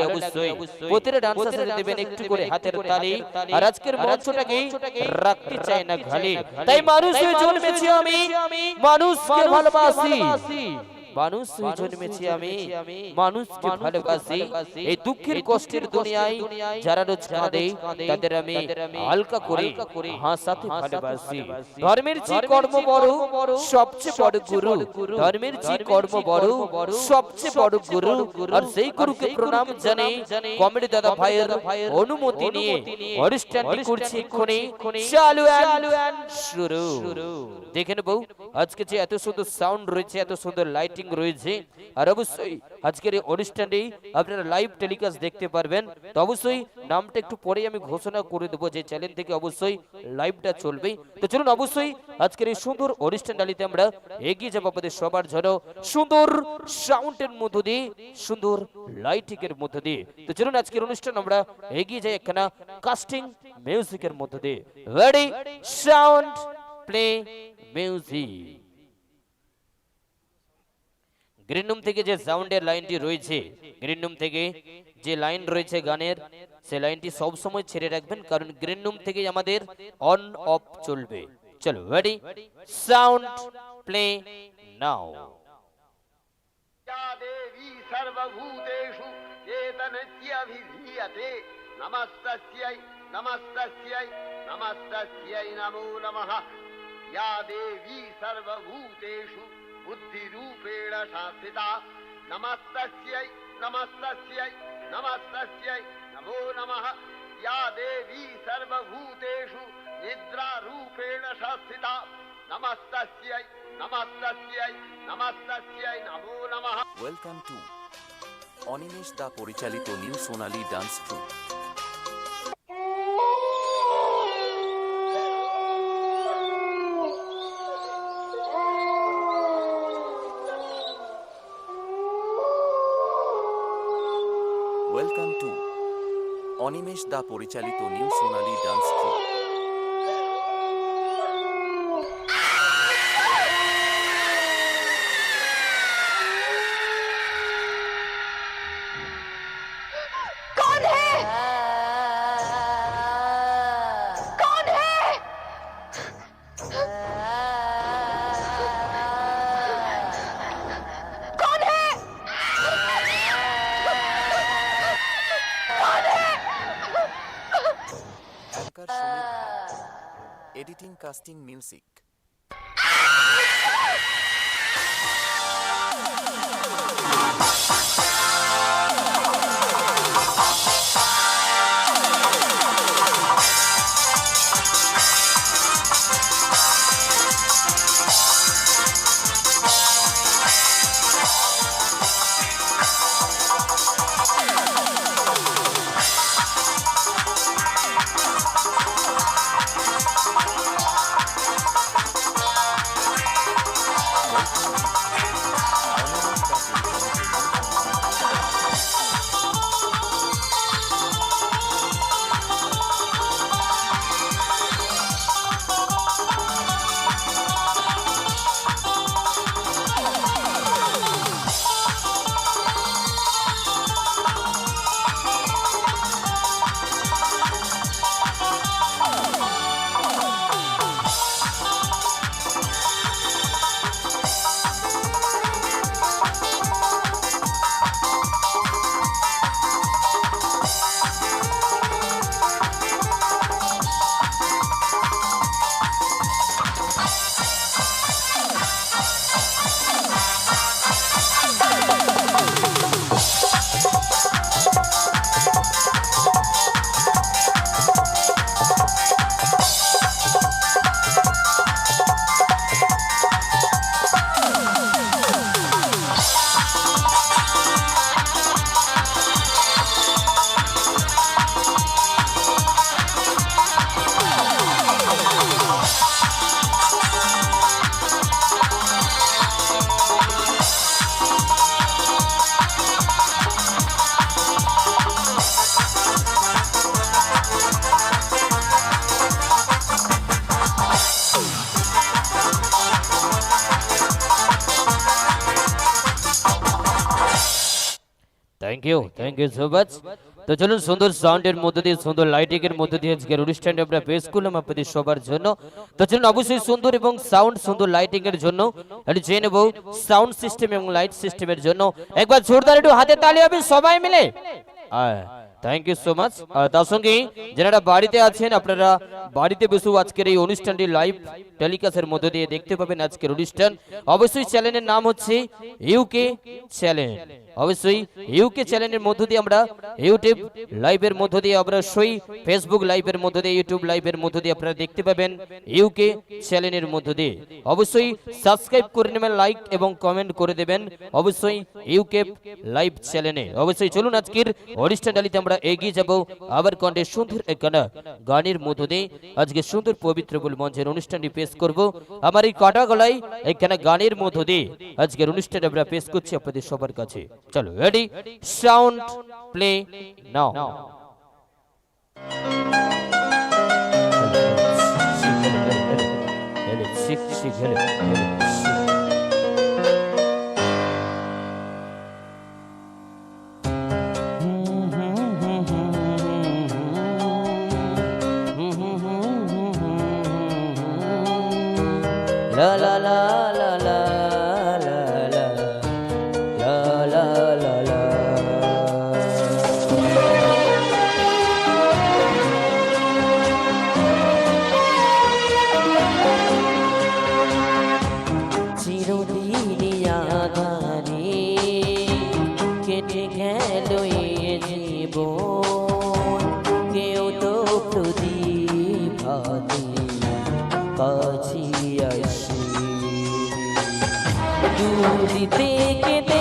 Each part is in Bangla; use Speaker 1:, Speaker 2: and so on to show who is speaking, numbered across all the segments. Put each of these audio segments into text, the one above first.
Speaker 1: লাগলে অবশ্যই প্রতিটা ডান্সার সাথে দেবেন একটু করে হাতের তালি। আর আজকের মঞ্চটাকে রাখতে চাই না খালি তাই মানুষ জন্মেছি আমি মানুষকে ভালোবাসি। মানুষ হয়ে জন্মেছি আমি মানুষকে ভালোবাসি। এই দুঃখের কষ্টের দুনিয়ায় যারা রোজ কাঁদে তাদের আমি হালকা করে হাসাতে ভালোবাসি। ধর্মের যে কর্ম বড় সবচেয়ে বড় গুরু। ধর্মের যে কর্ম বড় সবচেয়ে বড় গুরু। আর সেই গুরুকে প্রণাম জানে কমেডি দাদা ভাইয়ের অনুমতি নিয়ে অনুষ্ঠানটি করছি এক্ষুনি। চালু শুরু। দেখে নেব আজকে যে এত সুন্দর সাউন্ড রয়েছে এত সুন্দর লাইটিং রয়েছে। আর অবশ্যই আজকের এই অনুষ্ঠানটি আপনারা লাইভ টেলিকাস্ট দেখতে পারবেন। তো অবশ্যই নামটা একটু পরেই আমি ঘোষণা করে দেবো যে চ্যানেল থেকে অবশ্যই লাইভটা চলবে। তো চলুন অবশ্যই আজকের এই সুন্দর অনুষ্ঠানটালিতে আমরা এগিয়ে যাব আপনাদের সবার জন্য। সুন্দর সাউন্ডের মধ্য দিয়ে, সুন্দর লাইটিং এর মধ্য দিয়ে। তো চলুন আজকের অনুষ্ঠান আমরা এগিয়ে যাই একখানা কাস্টিং মিউজিকের মধ্য দিয়ে। Ready sound play music green room থেকে যে সাউন্ডের লাইনটি রয়েছে গ্রিনরুম থেকে যে লাইন রয়েছে গানের সে লাইনটি সবসময় ছেড়ে রাখবেন কারণ গ্রিনরুম থেকে আমাদের অন অফ চলবে চলো রেডি সাউন্ড প্লে নাও
Speaker 2: দেবী সর্বভূতেষু চেতনস্যভিধীয়তে নমস্তস্যৈ নমস্তস্যৈ নমস্তস্যৈ নমো নমঃ ইয়া দেবী সর্বভূতেষু बुद्धिरूपेण शासिता नमस्तस्यै नमस्तस्यै नमस्तस्यै नमो नमः या देवी सर्वभूतेषु निद्रारूपेण शासिता नमस्तस्यै नमस्तस्यै नमस्तस्यै नमो नमः
Speaker 3: ওয়েলকাম টু অনিমেষ দা পরিচালিত নিউ সোনালী ডান্স ট্রুপ দা পরিচালিত
Speaker 4: new
Speaker 3: Sonali dance troupe. Editing casting
Speaker 1: you thank you so much তো চলুন সুন্দর সাউন্ডের মধ্যে দিয়ে, সুন্দর লাইটিং এর মধ্যে দিয়ে আজকের অনুষ্ঠানটা আমরা পেশ করলাম আপনাদের সবার জন্য। তো চলুন অবশ্যই সুন্দর এবং সাউন্ড সুন্দর লাইটিং এর জন্য একটু জেনে নেব সাউন্ড সিস্টেম এবং লাইট সিস্টেমের জন্য। একবার জোরদার একটু হাতে তালি হবে সবাই মিলে। থ্যাংক ইউ সো মাচ তার সঙ্গে যারা বাড়িতে আছেন, আপনারা বাড়িতে বসেও আজকের এই অনুষ্ঠানটি লাইভ টেলিকাস্টের মধ্যে দিয়ে দেখতে পাবেন আজকের অনুষ্ঠান। অবশ্যই চ্যানেলের নাম হচ্ছে ইউকে চ্যানেল অবশ্যই ইউকে চ্যানেলের মধ্য দিয়ে আমরা ইউটিউব লাইভের মধ্য দিয়ে অবশ্যই ফেসবুক লাইভের মধ্য দিয়ে ইউটিউব লাইভের মধ্য দিয়ে আপনারা দেখতে পাবেন ইউকে চ্যানেলের মধ্য দিয়ে। অবশ্যই সাবস্ক্রাইব করে নেবেন লাইক এবং কমেন্ট করে দেবেন অবশ্যই ইউকে লাইভ চ্যানেলে অবশ্যই চলুন আজকের অনুষ্ঠান ডালিতে আমরা এগিয়ে যাব। আবার কণ্ঠে সুন্দর একখানা গানের মধ্য দিয়ে আজকে সুন্দর পবিত্র বল মঞ্চের অনুষ্ঠানটি পেশ করব। আমার এই কাটা গলায় একখানা গানের মধ্য দিয়ে আজকের অনুষ্ঠান আমরা পেশ করছি আপনাদের সবার কাছে। चलो ready sound play now Six, six, six, six, six, six, six, six. কেটে গেল এ কেউ তো প্রদীপ কাছি আসে। দূর থেকে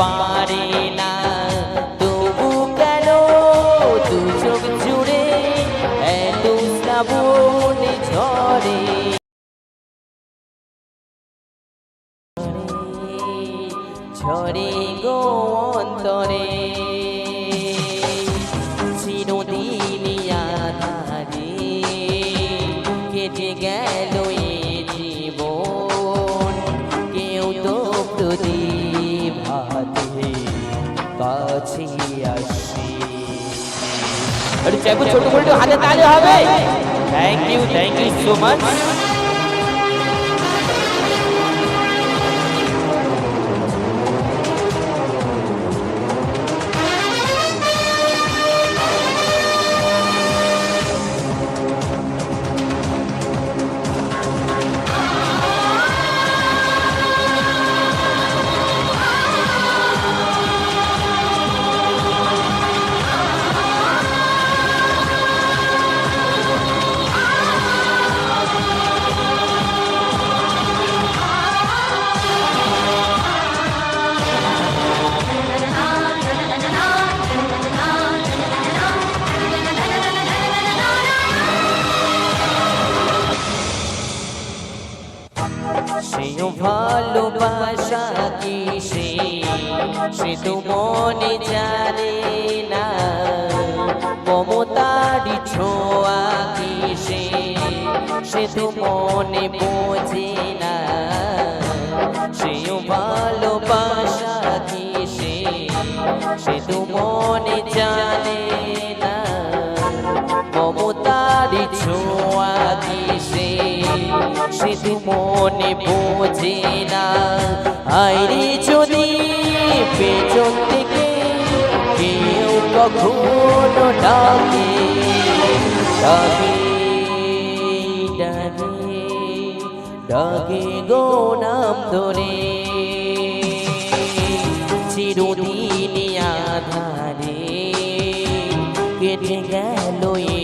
Speaker 1: পারে না আরে চাইব ছোট করে একটু হাতে তালে হবে thank you thank you so much ভালোবাসা কি সে সে তো মনে জানে না। মমতারি ছোঁয়া কি সে সে তো মনে বোঝে না। সেও ভালোবাসা কি সে সে তো মনে জানে না। মমতারি ছোঁয়া কি সে সে তো মনে বোঝে না আইরে যদি পেছন থেকে কেউ কখনো ডাকে ডাকে ডাকে ডাকে গো নাম ধরে। চিরদিন আধারে কেটে গেল এ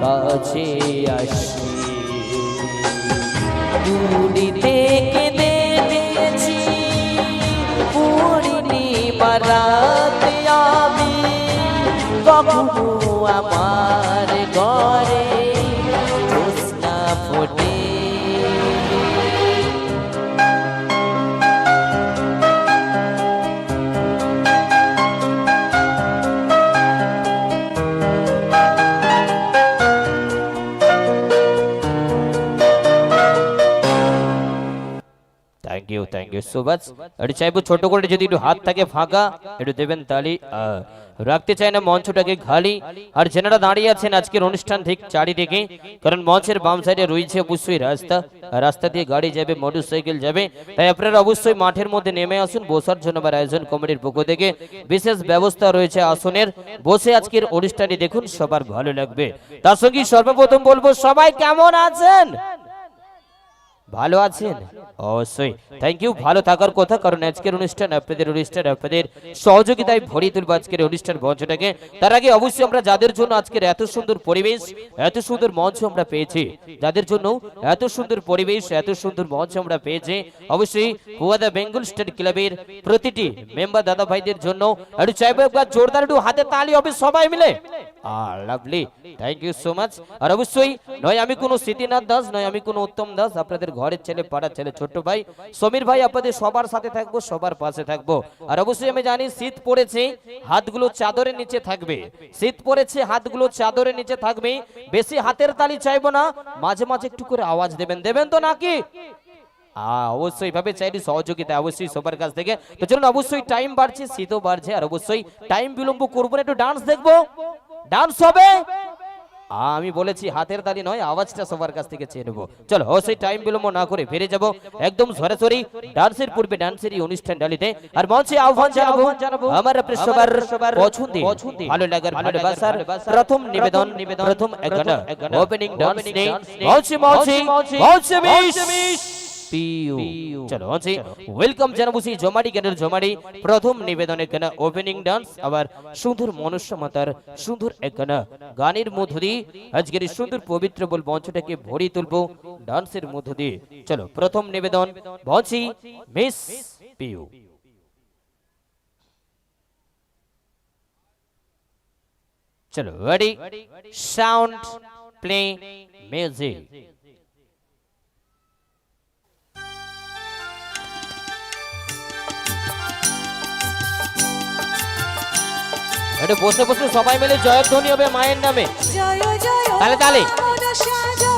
Speaker 1: কাছে আসি। পুরীতে কেঁদে দিয়েছি পূর্ণিমা রাতে আমি। কখনো আমার ঘরে থ্যাংক ইউ সো মাচ একটু চাইব ছোট করে যদি একটু হাত থাকে ফাঁকা, একটু দেবেন তালি রাখতে চাই না মঞ্চটাকে খালি। আর যেনারা দাঁড়িয়ে আছেন আজকের অনুষ্ঠান ঠিক চারিদিকে, কারণ মঞ্চের বাম সাইডে রয়েছে অবশ্যই রাস্তা রাস্তা দিয়ে গাড়ি যাবে মোটর সাইকেল যাবে। তাই আপনারা অবশ্যই মাঠের মধ্যে নেমে আসুন, বসার জন্য বা আয়োজন কমিটির পক্ষ থেকে বিশেষ ব্যবস্থা রয়েছে আসনের। বসে আজকের অনুষ্ঠানটি দেখুন, সবার ভালো লাগবে। তার সঙ্গে সর্বপ্রথম বলব, সবাই কেমন আছেন? ভালো আছেন? অবশ্যই। থ্যাংক ইউ ভালো থাকার কথা, কারণ আজকের অনুষ্ঠান আপনাদের অনুষ্ঠান, আপনাদের সহযোগিতায় ভরিয়ে তুলবো আজকের অনুষ্ঠান মঞ্চটাকে। তার আগে অবশ্যই আমরা যাদের জন্য আজকের এত সুন্দর পরিবেশ, এত সুন্দর মঞ্চ আমরা পেয়েছি, যাদের জন্য এত সুন্দর পরিবেশ, এত সুন্দর মঞ্চ আমরা পেয়েছি, অবশ্যই হুয়াদা বেঙ্গল স্টেট ক্লাবের প্রতিটি মেম্বার দাদা ভাইদের জন্য একটু চাইব একবার জোরদার একটু হাতে তালি হবে সবাই মিলে। আর lovely thank you so much আর অবশ্যই, নয় আমি কোনো স্মৃতিনাথ দাস, নয় আমি কোনো উত্তম দাস, আপনাদের ঘরের ছেলে, পাড়ার ছেলে, ছোট্ট ভাই, সমীর ভাই আপনাদের সবার সাথে থাকব, সবার পাশে থাকব। আর অবশ্যই আমি জানি শীত পড়েছে, হাতগুলো চাদরের নিচে থাকবে। শীত পড়েছে, হাতগুলো চাদরের নিচে থাকবে বেশি হাতের তালি চাইব না, মাঝে মাঝে একটু করে আওয়াজ দেবেন। দেবেন তো নাকি? অবশ্যই ভাবে চাইলে সহযোগিতা অবশ্যই সবার কাছ থেকে। তো চলুন, অবশ্যই টাইম বাড়ছে, শীতও বাড়ছে, আর অবশ্যই টাইম বিলম্ব করব না, একটু ডান্স দেখব। ডান্স হবে? আমি বলেছি হাতের তালি নয় আওয়াজটা সবার কাছ থেকে চেয়ে নেব চলো অবশ্যই টাইম বিলম্ব না করে ফিরে যাব একদম সরাসরি ডান্সের পূর্বে ডান্সের এই অনুষ্ঠান ডালিতে আর মঞ্চে আহ্বান জানাব আমার সবার সবার পছন্দের ভালো লাগার ভালোবাসার প্রথম নিবেদন নিবেদন প্রথম ওপেনিং ডান্স নেই মঞ্চে মঞ্চে মঞ্চে মিশ পিউ চলো আছে। ওয়েলকাম জানাব সেই জমাটি গানের জমাটি। প্রথম নিবেদনে গানা ওপেনিং ডান্স আবার সুন্দর মনুষ্য মাতার সুন্দর এক গানা গানের মধ্য দিয়ে আজকের এই সুন্দর পবিত্র বল মঞ্চটাকে ভরিয়ে তুলবো ডান্সের মধ্য দিয়ে। চলো প্রথম নিবেদন মিস পিউ চলো রেডি সাউন্ড প্লে মিউজিক একটু বসে বসে সবাই মিলে জয়ধ্বনি হবে মায়ের নামে।
Speaker 5: তাহলে জয়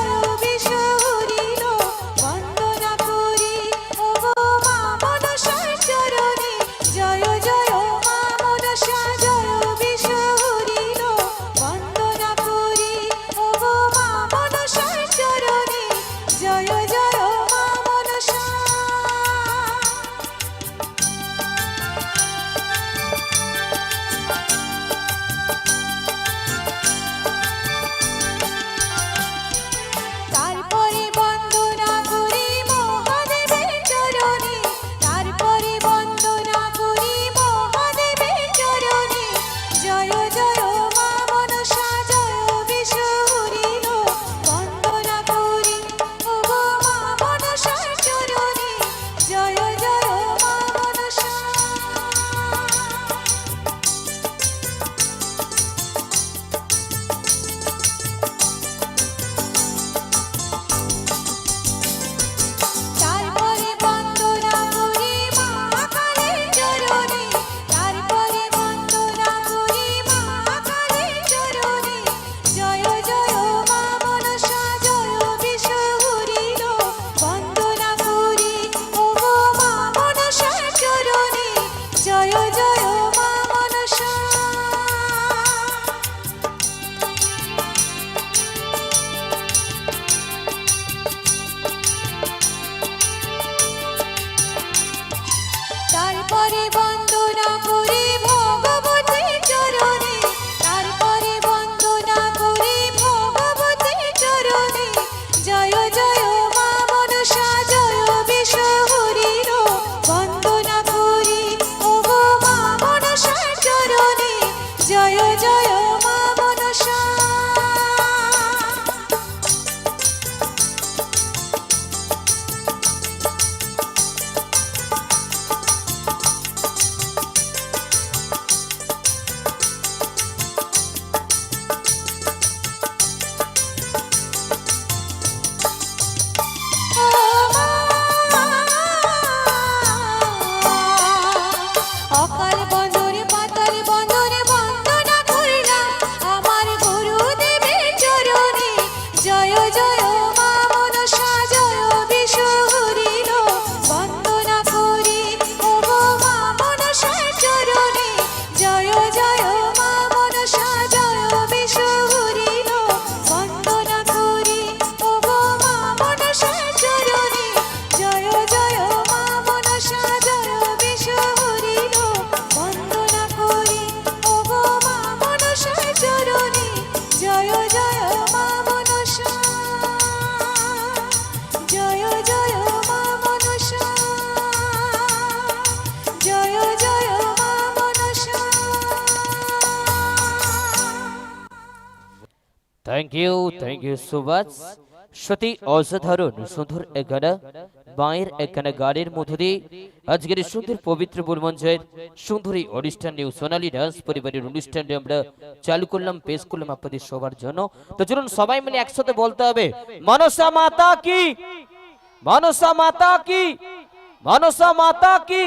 Speaker 1: ইউ থ্যাংক ইউ সো মাচ সত্যি অসাধারণ সুন্দর এক গানা মায়ের একখানা গানের মধ্য দিয়ে আজকের সুন্দর পবিত্র মঞ্চের সুন্দর এই অনুষ্ঠান সোনালী ডান্স পরিবারের অনুষ্ঠানটি আমরা চালু করলাম পেশ করলাম আপনাদের সবার জন্য তো চলুন সবাই মিলে একসাথে বলতে হবে মনসা মাতা কি মনসা মাতা কি মনসা মাতা কি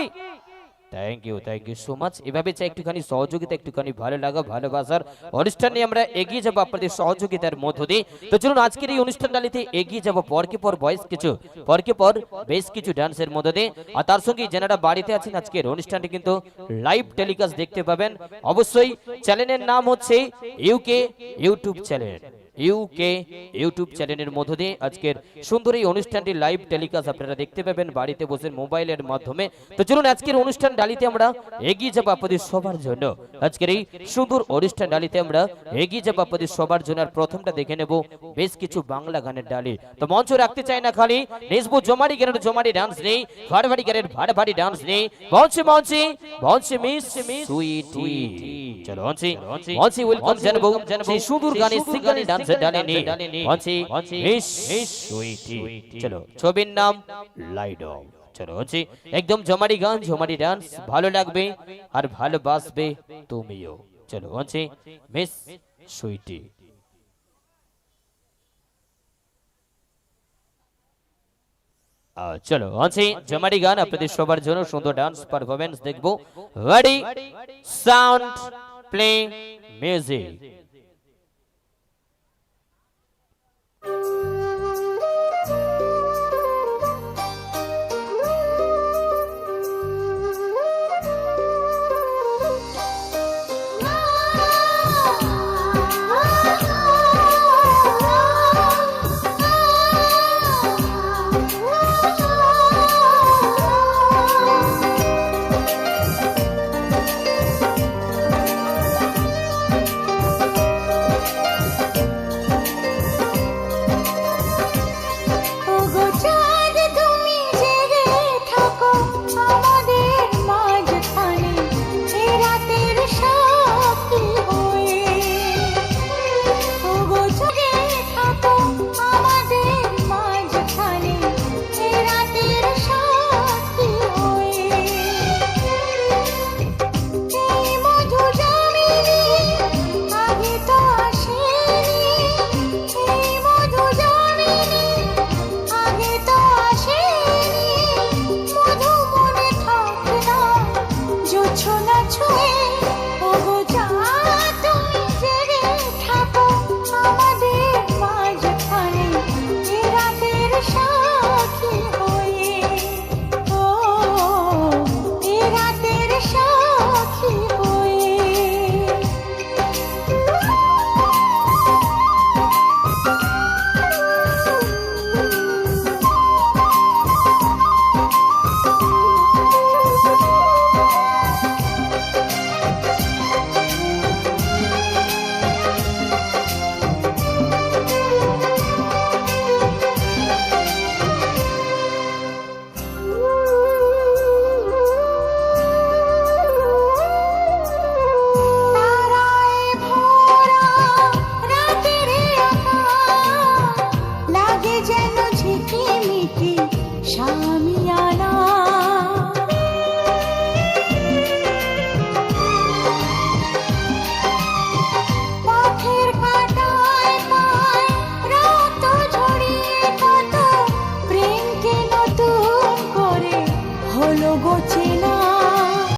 Speaker 1: thank you thank you so much এভাবে চাই একটুখানি সহযোগিতা, একটুখানি ভালো লাগা ভালোবাসার অনুষ্ঠান নিয়ে আমরা এগিয়ে যাব আপনাদের সহযোগিতার মধ্য দিয়ে। তো চলুন, আজকের এই অনুষ্ঠান ডালিতে এগিয়ে যাব পরকে পর বয়স কিছু, পরকে পর বেশ কিছু ডান্সের মধ্য দিয়ে। আর তার সঙ্গে যারা বাড়িতে আছেন, আজকের অনুষ্ঠানটি কিন্তু লাইভ টেলিকাস্ট দেখতে পাবেন। অবশ্যই চ্যানেলের নাম হচ্ছে UK YouTube channel UK YouTube চ্যানেলের মধ্য দিয়ে আজকের সুন্দর এই অনুষ্ঠানটি লাইভ টেলিকাস্ট আপনারা দেখতে পাবেন বাড়িতে বসে মোবাইলের মাধ্যমে। তো চলুন আজকের অনুষ্ঠান ডালিতে আমরা এগিয়ে যাব আপনাদের সবার জন্য। আজকের এই সুন্দর অনুষ্ঠান ডালিতে আমরা এগিয়ে যাব আপনাদের সবার জন্য আর প্রথমটা দেখে নেব বেশ কিছু বাংলা গানের ডালি। তো মঞ্চ রাখতে চাই না খালি নেসবো জমারি গানের জমারি ডান্স নেই ভাড়ভাড়ি গানের ভাড়ভাড়ি ডান্স নেই। মঞ্চে মঞ্চে মঞ্চে মিস সুইটি চলো মঞ্চে মঞ্চে ওয়েলকাম জানাব। সেই সুন্দর গানে সিঙ্গানি ডান্স সুইটি। চলো ছবির নাম লাইট অফ চলো হচ্ছে একদম জমারি গান জমারি ডান্স ভালো লাগবে আর ভালোবাসবে তুমিও। চলো হচ্ছে মিস সুইটি। চলো আছে জমারি গান আপনাদের সবার জন্য সুন্দর ডান্স পারফরমেন্স দেখব।
Speaker 5: Ready sound play music